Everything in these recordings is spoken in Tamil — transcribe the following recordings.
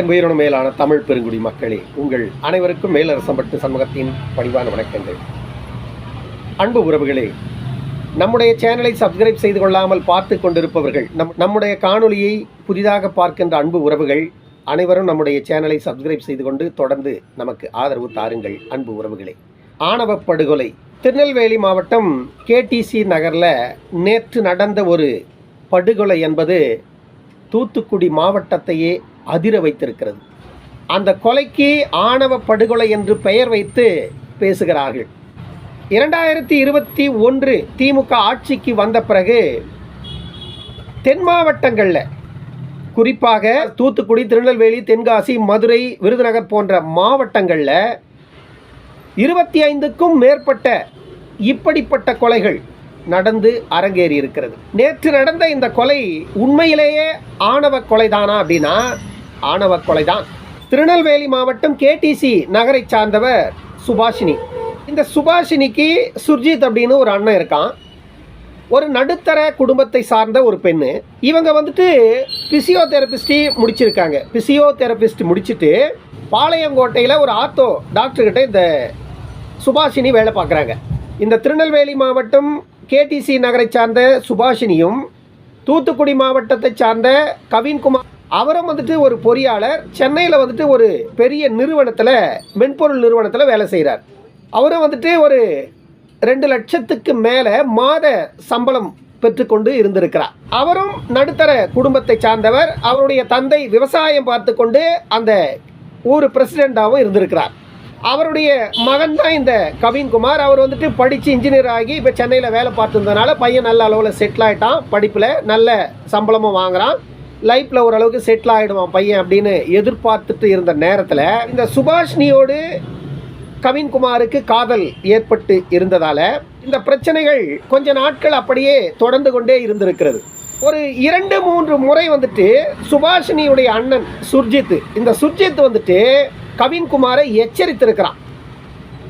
என் உயிரினும் மேலான தமிழ் பெருங்குடி மக்களே உங்கள் அனைவருக்கும் மேலரசம்பட்டு சமூகத்தின் பணிவான வணக்கங்கள். அன்பு உறவுகளே நம்முடைய சேனலை சப்ஸ்கிரைப் செய்து கொள்ளாமல் பார்த்து கொண்டிருப்பவர்கள் நம் நம்முடைய காணொலியை புதிதாக பார்க்கின்ற அன்பு உறவுகள் அனைவரும் நம்முடைய சேனலை சப்ஸ்கிரைப் செய்து கொண்டு தொடர்ந்து நமக்கு ஆதரவு தாருங்கள் அன்பு உறவுகளே. ஆணவ படுகொலை. திருநெல்வேலி மாவட்டம் கேடிசி நகரில் நேற்று நடந்த ஒரு படுகொலை என்பது தூத்துக்குடி மாவட்டத்தையே அதிர வைத்திருக்கிறது. அந்த கொலைக்கு ஆணவ படுகொலை என்று பெயர் வைத்து பேசுகிறார்கள். இரண்டாயிரத்தி இருபத்தி ஒன்று திமுக ஆட்சிக்கு வந்த பிறகு தென் மாவட்டங்களில் குறிப்பாக தூத்துக்குடி திருநெல்வேலி தென்காசி மதுரை விருதுநகர் போன்ற மாவட்டங்களில் இருபத்தி ஐந்துக்கும் மேற்பட்ட இப்படிப்பட்ட கொலைகள் நடந்து அரங்கேறி இருக்கிறது நேற்று நடந்த இந்த கொலை உண்மையிலேயே ஆணவ கொலைதானா அப்படின்னா ஆணவ கொலைதான். திருநெல்வேலி மாவட்டம் கேடிசி நகரை சார்ந்தவர் சுபாஷினி. இந்த சுபாஷினிக்கு சுர்ஜித் அப்படின்னு ஒரு அண்ணன் இருக்கான். ஒரு நடுத்தர குடும்பத்தை சார்ந்த ஒரு பெண்ணு. இவங்க வந்துட்டு பிசியோதெரபிஸ்டி முடிச்சிருக்காங்க. பிசியோதெரபிஸ்ட் முடிச்சுட்டு பாளையங்கோட்டையில் ஒரு ஆத்தோ டாக்டர்கிட்ட இந்த சுபாஷினி வேலை பார்க்குறாங்க. இந்த திருநெல்வேலி மாவட்டம் கேடிசி நகரை சார்ந்த சுபாஷினியும் தூத்துக்குடி மாவட்டத்தை சார்ந்த கவின்குமார் அவரும் வந்துட்டு ஒரு பொறியாளர். சென்னையில் வந்துட்டு ஒரு பெரிய நிறுவனத்தில் மென்பொருள் நிறுவனத்தில் வேலை செய்கிறார் அவரும் வந்துட்டு ஒரு ரெண்டு லட்சத்துக்கு மேலே மாத சம்பளம் பெற்றுக்கொண்டு இருந்திருக்கிறார். அவரும் நடுத்தர குடும்பத்தை சார்ந்தவர். அவருடைய தந்தை விவசாயம் பார்த்து கொண்டு அந்த ஊர் பிரசிடெண்ட்டாகவும் இருந்திருக்கிறார். அவருடைய மகன் தான் இந்த கவின்குமார். அவர் வந்துட்டு படித்து இன்ஜினியர் ஆகி இப்போ சென்னையில் வேலை பார்த்துருந்தனால பையன் நல்ல அளவில் செட்டில் ஆகிட்டான் படிப்பில் நல்ல சம்பளமும் வாங்குறான். லைஃப்பில் ஓரளவுக்கு செட்டில் ஆகிடுவான் பையன் அப்படின்னு எதிர்பார்த்துட்டு இருந்த நேரத்தில் இந்த சுபாஷினியோடு கவின்குமாருக்கு காதல் ஏற்பட்டு இருந்ததால் இந்த பிரச்சனைகள் கொஞ்ச நாட்கள் அப்படியே தொடர்ந்து கொண்டே இருந்திருக்கிறது. ஒரு இரண்டு மூன்று முறை வந்துட்டு சுபாஷினியுடைய அண்ணன் சுர்ஜித் இந்த சுர்ஜித் வந்துட்டு கவின்குமாரை எச்சரித்திருக்கிறான்.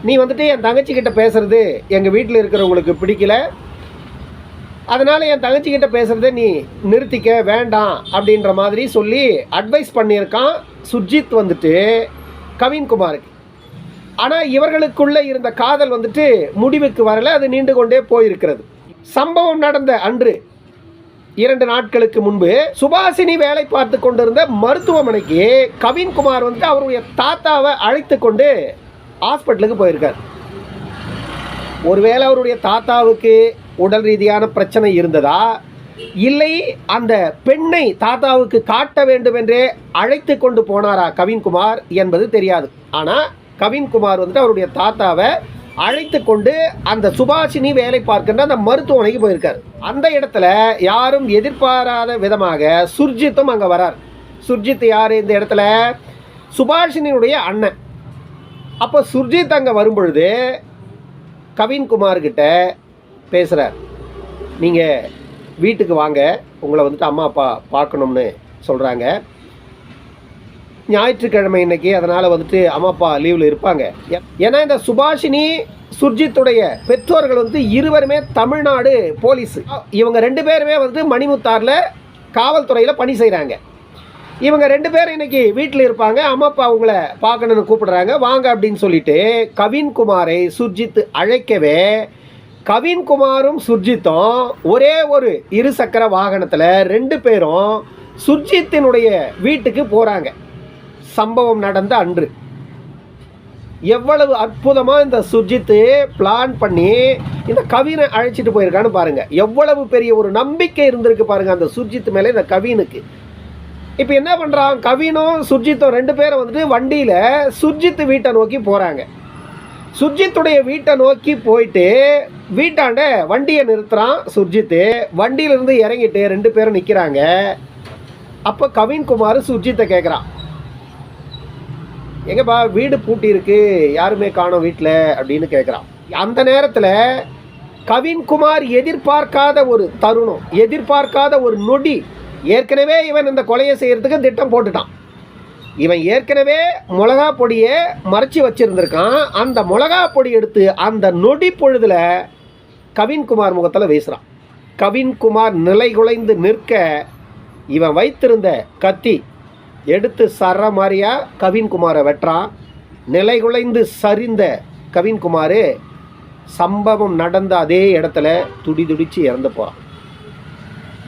நீ வந்துட்டு என் தங்கச்சி கிட்ட பேசுறது எங்கள் வீட்டில் இருக்கிறவங்களுக்கு பிடிக்கல. அதனால் என் தங்கச்சிக்கிட்ட பேசுகிறத நீ நிறுத்திக்க வேண்டாம் அப்படின்ற மாதிரி சொல்லி அட்வைஸ் பண்ணியிருக்கான் சுர்ஜித் வந்துட்டு கவின்குமாருக்கு. ஆனால் இவர்களுக்குள்ளே இருந்த காதல் வந்துட்டு முடிவுக்கு வரல அது நீண்டு கொண்டே போயிருக்கிறது. சம்பவம் நடந்த அன்று இரண்டு நாட்களுக்கு முன்பு சுபாசினி வேலை பார்த்து கொண்டிருந்த மருத்துவமனைக்கு கவின்குமார் வந்துட்டு அவருடைய தாத்தாவை அழைத்து கொண்டு ஹாஸ்பிட்டலுக்கு போயிருக்கார். ஒருவேளை அவருடைய தாத்தாவுக்கு உடல் ரீதியான பிரச்சனை இருந்ததா? இல்லை அந்த பெண்ணை தாத்தாவுக்கு காட்ட வேண்டும் என்றே அழைத்து கொண்டு போனாரா கவின்குமார் என்பது தெரியாது. ஆனால் கவின்குமார் வந்துட்டு அவருடைய தாத்தாவை அழைத்து கொண்டு அந்த சுபாஷினி வேலை பார்க்கின்ற அந்த மருத்துவமனைக்கு போயிருக்கார். அந்த இடத்துல யாரும் எதிர்பாராத விதமாக சுர்ஜித்தும் அங்கே வரார். சுர்ஜித் யார்? இந்த இடத்துல சுபாஷினியுடைய அண்ணன். அப்போ சுர்ஜித் அங்கே வரும்பொழுது கவின்குமார்கிட்ட பேசுகிறார் நீங்கள் வீட்டுக்கு வாங்க உங்களை வந்துட்டு அம்மா அப்பா பார்க்கணும்னு சொல்கிறாங்க ஞாயிற்றுக்கிழமை இன்னைக்கு அதனால் வந்துட்டு அம்மா அப்பா லீவில் இருப்பாங்க. ஏ- ஏன்னா இந்த சுபாஷினி சுர்ஜித்துடைய பெற்றோர்கள் வந்து இருவருமே தமிழ்நாடு போலீஸ். இவங்க ரெண்டு பேருமே வந்து மணிமுத்தாரில் காவல்துறையில் பணி செய்கிறாங்க இவங்க ரெண்டு பேரும் இன்னைக்கு வீட்டில் இருப்பாங்க. அம்மா அப்பா அவங்கள பார்க்கணுன்னு கூப்பிடுறாங்க. வாங்க அப்படின்னு சொல்லிட்டு கவின்குமாரை சுர்ஜித் அழைக்கவே கவின்குமாரும் சுர்ஜித்தும் ஒரே ஒரு இருசக்கர வாகனத்தில் ரெண்டு பேரும் சுர்ஜித்தினுடைய வீட்டுக்கு போகிறாங்க சம்பவம் நடந்த அன்று. எவ்வளவு அற்புதமாக இந்த சுர்ஜித்து பிளான் பண்ணி இந்த கவினை அழைச்சிட்டு போயிருக்கான்னு பாருங்க. எவ்வளவு பெரிய ஒரு நம்பிக்கை இருந்திருக்கு பாருங்க அந்த சுர்ஜித் மேலே இந்த கவினுக்கு. இப்போ என்ன பண்ணுறான் கவினும் சுர்ஜித்தும் ரெண்டு பேரும் வந்துட்டு வண்டியில் சுர்ஜித் வீட்டை நோக்கி போகிறாங்க சுர்ஜித்துடைய வீட்டை நோக்கி போயிட்டு வீட்டாண்ட வண்டியை நிறுத்துறான் சுர்ஜித்து. வண்டியிலிருந்து இறங்கிட்டு ரெண்டு பேரும் நிற்கிறாங்க அப்போ கவின்குமார் சுர்ஜித்தை கேட்குறான் எங்கப்பா வீடு பூட்டி இருக்கு. யாருமே காணோம் வீட்டில் அப்படின்னு கேட்குறான் அந்த நேரத்தில் கவின்குமார் எதிர்பார்க்காத ஒரு தருணம் எதிர்பார்க்காத ஒரு நொடி. ஏற்கனவே இவன் இந்த கொலையை செய்கிறதுக்கு திட்டம் போட்டுட்டான். இவன் ஏற்கனவே மிளகா பொடியை மறைச்சி வச்சுருந்துருக்கான். அந்த மிளகா பொடி எடுத்து அந்த நொடி பொழுதில் கவின்குமார் முகத்தில் வீசுகிறான் கவின்குமார் நிலை குலைந்து நிற்க இவன் வைத்திருந்த கத்தி எடுத்து சர மாதிரியா கவின்குமாரை வெட்டுறான். நிலைகுலைந்து சரிந்த கவின்குமார் சம்பவம் நடந்த அதே இடத்துல துடி துடித்து இறந்து போகிறான்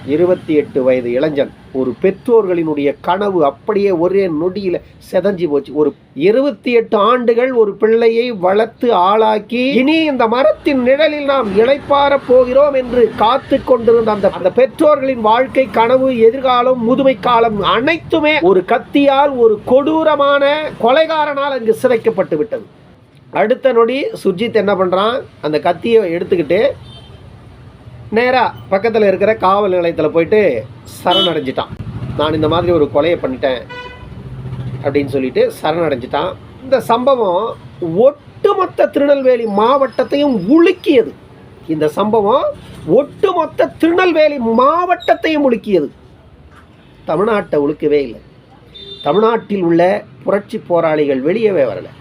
இருபத்தி எட்டு வயது இளைஞன். ஒரு பெற்றோர்களினுடைய கனவு அப்படியே ஒரே நொடியில் செதஞ்சு போச்சு. ஒரு இருபத்தி எட்டு ஆண்டுகள் ஒரு பிள்ளையை வளர்த்து ஆளாக்கி இனி இந்த மரத்தின் நிழலில் நாம் இழைப்பார போகிறோம் என்று காத்து கொண்டிருந்த அந்த அந்த பெற்றோர்களின் வாழ்க்கை கனவு எதிர்காலம் முதுமை காலம் அனைத்துமே ஒரு கத்தியால் ஒரு கொடூரமான கொலைகாரனால் அங்கு சிதைக்கப்பட்டு விட்டது. அடுத்த நொடி சுர்ஜித் என்ன பண்ணுறான் அந்த கத்தியை எடுத்துக்கிட்டு நேராக பக்கத்தில் இருக்கிற காவல் நிலையத்தில் போயிட்டு சரணடைஞ்சிட்டான். நான் இந்த மாதிரி ஒரு கொலையை பண்ணிட்டேன் அப்படின்னு சொல்லிட்டு சரணடைஞ்சிட்டான். இந்த சம்பவம் ஒட்டுமொத்த திருநெல்வேலி மாவட்டத்தையும் உலுக்கியது. இந்த சம்பவம் ஒட்டுமொத்த திருநெல்வேலி மாவட்டத்தையும் உலுக்கியது. தமிழ்நாட்டை உலுக்கவே இல்லை. தமிழ்நாட்டில் உள்ள புரட்சி போராளிகள் வெளியவே வரலை.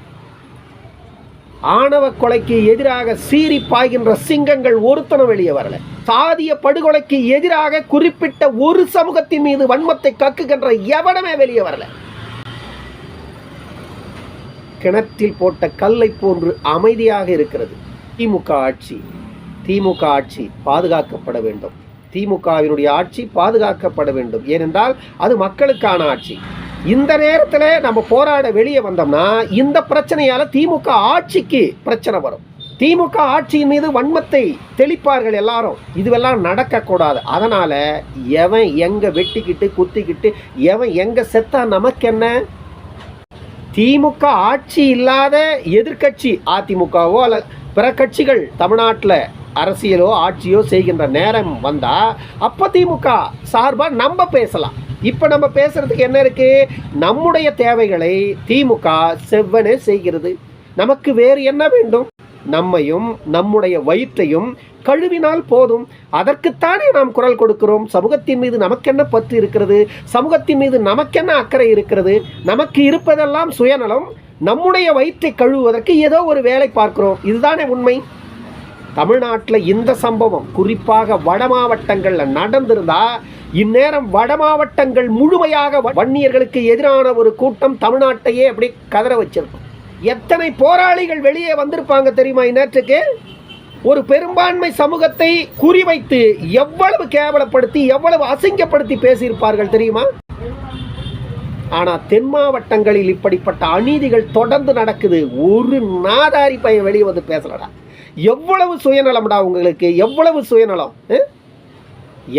ஆணவ கொலைக்கு எதிராக சீறி பாய்கின்ற சிங்கங்கள் ஒருத்தனும் வெளியே வரல. சாதிய படுகொலைக்கு எதிராக குறிப்பிட்ட ஒரு சமூகத்தின் மீது வன்மத்தை கக்குகின்ற எவனமே வெளியே வரல. கிணற்றில் போட்ட கல்லை போன்று அமைதியாக இருக்கிறது. திமுக ஆட்சி திமுக ஆட்சி பாதுகாக்கப்பட வேண்டும். திமுகவினுடைய ஆட்சி பாதுகாக்கப்பட வேண்டும். ஏனென்றால் அது மக்களுக்கான ஆட்சி. இந்த நேரத்தில் நம்ம போராட வெளியே வந்தோம்னா இந்த பிரச்சனையால் திமுக ஆட்சிக்கு பிரச்சனை வரும். திமுக ஆட்சியின் மீது வன்மத்தை தெளிப்பார்கள் எல்லாரும். இதுவெல்லாம் நடக்கக்கூடாது. அதனால் எவன் எங்கே வெட்டிக்கிட்டு குத்திக்கிட்டு எவன் எங்கே செத்தா நமக்கு என்ன? திமுக ஆட்சி இல்லாத எதிர்க்கட்சி அதிமுகவோ அல்ல பிற கட்சிகள் தமிழ்நாட்டில் அரசியலோ ஆட்சியோ செய்கின்ற நேரம் வந்தால் அப்போ திமுக சார்பாக நம்ம பேசலாம். இப்போ நம்ம பேசுகிறதுக்கு என்ன இருக்குது நம்முடைய தேவைகளை திமுக செவ்வனே செய்கிறது. நமக்கு வேறு என்ன வேண்டும்? நம்மையும் நம்முடைய வயிற்றையும் கழுவினால் போதும். அதற்குத்தானே நாம் குரல் கொடுக்கிறோம்? சமூகத்தின் மீது நமக்கென்ன பற்று இருக்கிறது? சமூகத்தின் மீது நமக்கென்ன அக்கறை இருக்கிறது? நமக்கு இருப்பதெல்லாம் சுயநலம். நம்முடைய வயிற்றை கழுவுவதற்கு ஏதோ ஒரு வேலை பார்க்கிறோம். இதுதானே உண்மை? தமிழ்நாட்டில் இந்த சம்பவம் குறிப்பாக வட மாவட்டங்களில் நடந்திருந்தா இந்நேரம் வட மாவட்டங்கள் முழுமையாக வ- வன்னியர்களுக்கு எதிரான ஒரு கூட்டம் தமிழ்நாட்டையே அப்படி கதற வச்சிருக்கும். எத்தனை போராளிகள் வெளியே வந்திருப்பாங்க தெரியுமா இந்நேற்றுக்கு ஒரு பெரும்பான்மை சமூகத்தை குறிவைத்து எவ்வளவு கேவலப்படுத்தி எவ்வளவு அசிங்கப்படுத்தி பேசியிருப்பார்கள் தெரியுமா? ஆனால் தென் மாவட்டங்களில் இப்படிப்பட்ட அநீதிகள் தொடர்ந்து நடக்குது. ஒரு நாதாரி பையன் வெளியே வந்து பேசலடா. எவ்வளவு சுயநலம்டா உங்களுக்கு? எவ்வளவு சுயநலம்?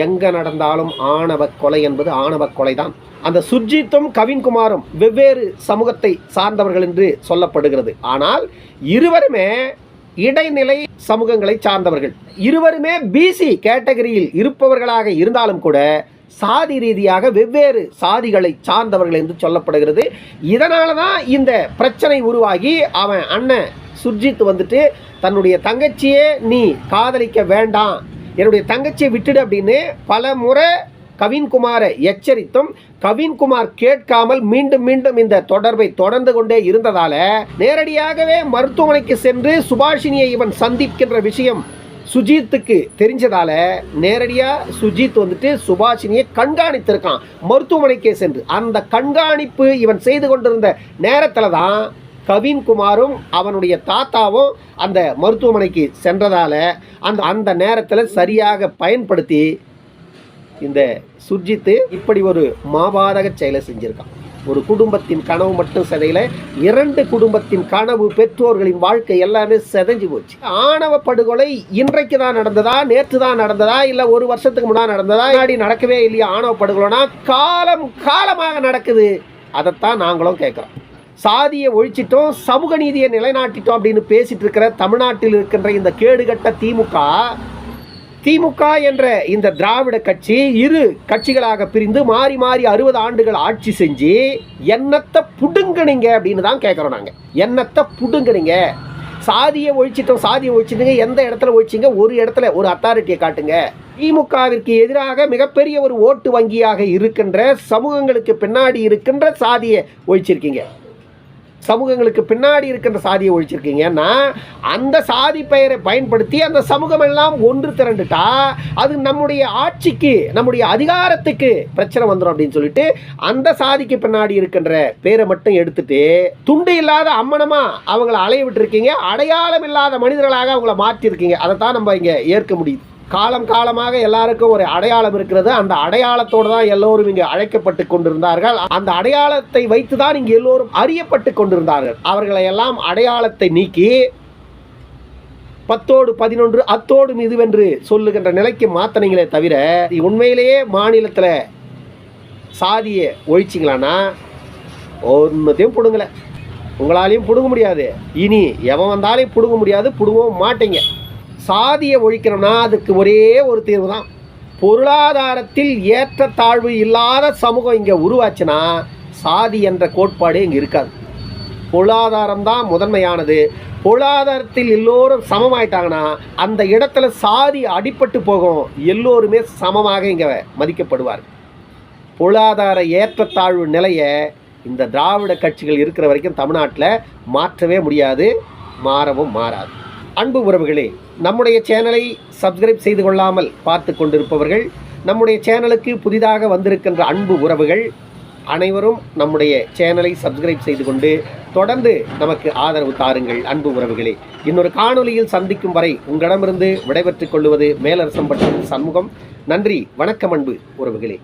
எங்கே நடந்தாலும் ஆணவ கொலை என்பது ஆணவ கொலை தான் அந்த சுர்ஜித்தும் கவின்குமாரும் வெவ்வேறு சமூகத்தை சார்ந்தவர்கள் என்று சொல்லப்படுகிறது. ஆனால் இருவருமே இடைநிலை சமூகங்களை சார்ந்தவர்கள். இருவருமே பிசி கேட்டகரியில் இருப்பவர்களாக இருந்தாலும் கூட சாதி ரீதியாக வெவ்வேறு சாதிகளை சார்ந்தவர்கள் என்று சொல்லப்படுகிறது. இதனால தான் இந்த பிரச்சனை உருவாகி அவன் அண்ணன் சுர்ஜித் வந்துட்டு தன்னுடைய தங்கச்சியே நீ காதலிக்க வேண்டாம். என்னுடைய தங்கச்சியை விட்டுடு அப்படின்னு பல முறை கவின்குமாரை எச்சரித்தும் கவின்குமார் கேட்காமல் மீண்டும் மீண்டும் இந்த தொடர்பை தொடர்ந்து கொண்டே இருந்ததால நேரடியாகவே மருத்துவமனைக்கு சென்று சுபாஷினியை இவன் சந்திக்கின்ற விஷயம் சுஜித்துக்கு தெரிஞ்சதால நேரடியாக சுஜித் வந்துட்டு சுபாஷினியை கண்காணித்திருக்கான். மருத்துவமனைக்கே சென்று அந்த கண்காணிப்பு இவன் செய்து கொண்டிருந்த நேரத்தில் தான் கவின்குமாரும் அவனுடைய தாத்தாவும் அந்த மருத்துவமனைக்கு சென்றதால அந்த அந்த நேரத்தில் சரியாக பயன்படுத்தி இந்த சுர்ஜித்து இப்படி ஒரு மாபாதக செயலை செஞ்சிருக்கான். ஒரு குடும்பத்தின் கனவு மட்டும் சிதையில இரண்டு குடும்பத்தின் கனவு பெற்றோர்களின் வாழ்க்கை எல்லாமே சிதைஞ்சு போச்சு. ஆணவ படுகொலை இன்றைக்கு தான் நடந்ததா நேற்று தான் நடந்ததா இல்லை ஒரு வருஷத்துக்கு முன்னாடி நடந்ததா? முன்னாடி நடக்கவே இல்லையா ஆணவ படுகொலைனா காலம் காலமாக நடக்குது. அதைத்தான் நாங்களும் கேட்குறோம் சாதியை ஒழிச்சிட்டோம் சமூக நீதியை நிலைநாட்டிட்டோம் அப்படின்னு பேசிட்டு இருக்கிற தமிழ்நாட்டில் இருக்கின்ற இந்த கேடுகட்ட திமுக திமுக என்ற இந்த திராவிட கட்சி இரு கட்சிகளாக பிரிந்து மாறி மாறி அறுபது ஆண்டுகள் ஆட்சி செஞ்சு என்னத்தை புடுங்குனீங்க அப்படின்னு தான் கேட்குறோம் நாங்கள் என்னத்தை புடுங்குனீங்க. சாதியை ஒழிச்சிட்டோம் சாதியை ஒழிச்சிட்டுங்க எந்த இடத்துல ஒழிச்சிங்க? ஒரு இடத்துல ஒரு அத்தாரிட்டியை காட்டுங்க. திமுகவிற்கு எதிராக மிகப்பெரிய ஒரு ஓட்டு வங்கியாக இருக்கின்ற சமூகங்களுக்கு பின்னாடி இருக்கின்ற சாதியை ஒழிச்சிருக்கீங்க. சமூகங்களுக்கு பின்னாடி இருக்கின்ற சாதியை ஒழிச்சிருக்கீங்கன்னா அந்த சாதி பெயரை பயன்படுத்தி அந்த சமூகம் எல்லாம் ஒன்று திரண்டுட்டா அது நம்முடைய ஆட்சிக்கு நம்முடைய அதிகாரத்துக்கு பிரச்சனை வந்துடும் அப்படின்னு சொல்லிட்டு அந்த சாதிக்கு பின்னாடி இருக்கின்ற பேரை மட்டும் எடுத்துட்டு துண்டு இல்லாத அம்மனமா அவங்கள அலைய விட்டுருக்கீங்க. அடையாளம் இல்லாத மனிதர்களாக அவங்கள மாற்றிருக்கீங்க. அதை தான் நம்ம இங்கே ஏற்க முடியுது. காலம் காலமாக எல்லாருக்கும் ஒரு அடையாளம் இருக்கிறது. அந்த அடையாளத்தோடு தான் எல்லோரும் இங்கு அழைக்கப்பட்டு கொண்டிருந்தார்கள். அந்த அடையாளத்தை வைத்து தான் இங்கு எல்லோரும் அறியப்பட்டு கொண்டிருந்தார்கள். அவர்களை எல்லாம் அடையாளத்தை நீக்கி பத்தோடு பதினொன்று அத்தோடு இதுவென்று சொல்லுகின்ற நிலைக்கு மாத்தனைங்களே தவிர உண்மையிலேயே மாநிலத்தில் சாதியை ஒழிச்சிங்களான்னா ஒன்றுத்தையும் பிடுங்கலை. உங்களாலையும் பிடுங்க முடியாது. இனி எவன் வந்தாலையும் பிடுங்க முடியாது பிடுங்கவும் மாட்டீங்க. சாதியை ஒழிக்கணும்னா அதுக்கு ஒரே ஒரு தீர்வு தான் பொருளாதாரத்தில் ஏற்றத்தாழ்வு இல்லாத சமூகம் இங்கே உருவாச்சுன்னா சாதி என்ற கோட்பாடு இங்கே இருக்காது. பொருளாதாரம் தான் முதன்மையானது. பொருளாதாரத்தில் எல்லோரும் சமமாயிட்டாங்கன்னா அந்த இடத்துல சாதி அடிப்பட்டு போகும். எல்லோருமே சமமாக இங்கே மதிக்கப்படுவார்கள். பொருளாதார ஏற்றத்தாழ்வு நிலையை இந்த திராவிட கட்சிகள் இருக்கிற வரைக்கும் தமிழ்நாட்டில் மாற்றவே முடியாது மாறவும் மாறாது. அன்பு உறவுகளே நம்முடைய சேனலை சப்ஸ்கிரைப் செய்து கொள்ளாமல் பார்த்து கொண்டிருப்பவர்கள் நம்முடைய சேனலுக்கு புதிதாக வந்திருக்கின்ற அன்பு உறவுகள் அனைவரும் நம்முடைய சேனலை சப்ஸ்கிரைப் செய்து கொண்டு தொடர்ந்து நமக்கு ஆதரவு தாருங்கள் அன்பு உறவுகளே. இன்னொரு காணொலியில் சந்திக்கும் வரை உங்களிடமிருந்து விடைபெற்றுக் கொள்வது மேலரசம்பட்டம் சண்முகம். நன்றி வணக்கம் அன்பு உறவுகளே.